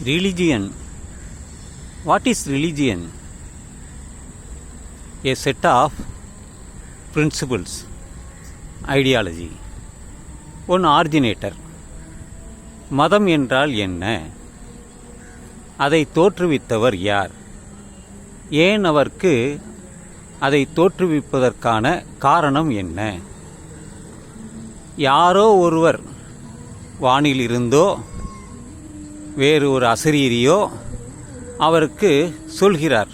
Religion. What is religion? A set of principles, ideology. One originator மதம் என்றால் என்ன அதை தோற்றுவித்தவர் யார் ஏன் அவருக்கு அதை தோற்றுவிப்பதற்கான காரணம் என்ன யாரோ ஒருவர் வானிலிருந்தோ வேறு ஒரு அசரீரியோ அவருக்கு சொல்கிறார்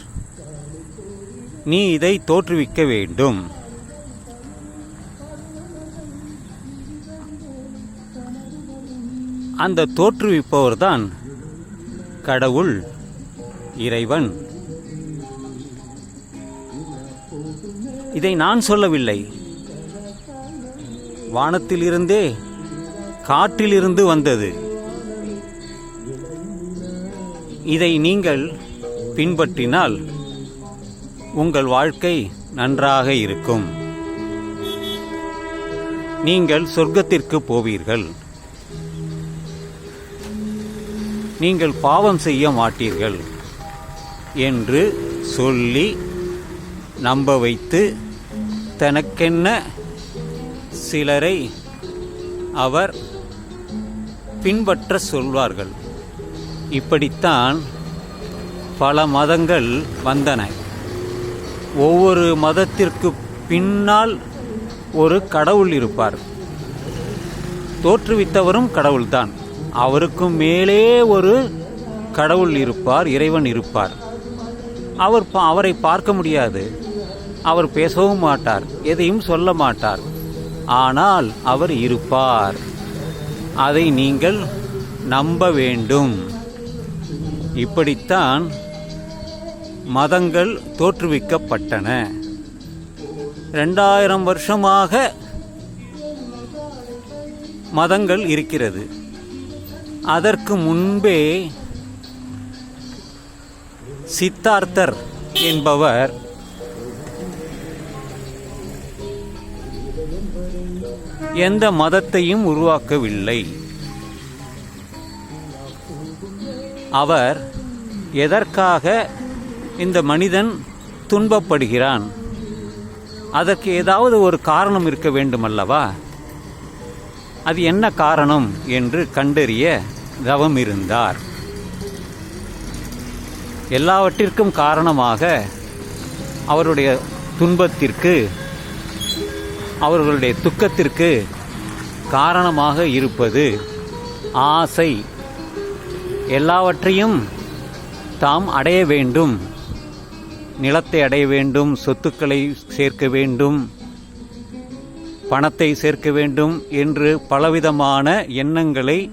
நீ இதை தோற்றுவிக்க வேண்டும். அந்த தோற்றுவிப்பவர்தான் கடவுள் இறைவன். இதை நான் சொல்லவில்லை. வானத்திலிருந்தே காற்றிலிருந்து வந்தது. இதை நீங்கள் பின்பற்றினால் உங்கள் வாழ்க்கை நன்றாக இருக்கும். நீங்கள் சொர்க்கத்திற்கு போவீர்கள். நீங்கள் பாவம் செய்ய மாட்டீர்கள் என்று சொல்லி நம்ப வைத்து தனக்கென்ன சிலரை அவர் பின்பற்ற சொல்வார்கள். இப்படித்தான் பல மதங்கள் வந்தன. ஒவ்வொரு மதத்திற்கு பின்னால் ஒரு கடவுள் இருப்பார். தோற்றுவித்தவரும் கடவுள்தான். அவருக்கும் மேலே ஒரு கடவுள் இருப்பார் இறைவன் இருப்பார். அவர் பா- அவரை பார்க்க முடியாது. அவர் பேசவும் மாட்டார் எதையும் சொல்ல மாட்டார். ஆனால் அவர் இருப்பார். அதை நீங்கள் நம்ப வேண்டும். இப்படித்தான் மதங்கள் தோற்றுவிக்கப்பட்டன. ரெண்டாயிரம் வருஷமாக மதங்கள் இருக்கிறது. அதற்கு முன்பே சித்தார்த்தர் என்பவர் எந்த மதத்தையும் உருவாக்கவில்லை. அவர் எதற்காக இந்த மனிதன் துன்பப்படுகிறான்? அதற்கு ஏதாவது ஒரு காரணம் இருக்க வேண்டுமல்லவா? அது என்ன காரணம் என்று கண்டறிய தவம் இருந்தார். எல்லாவற்றிற்கும் காரணமாக அவருடைய துன்பத்திற்கு அவர்களுடைய துக்கத்திற்கு காரணமாக இருப்பது ஆசை. எல்லாவற்றையும் தாம் அடைய வேண்டும். நிலத்தை அடைய வேண்டும் சொத்துக்களை சேர்க்க வேண்டும் பணத்தை சேர்க்க வேண்டும் என்று பலவிதமான எண்ணங்களை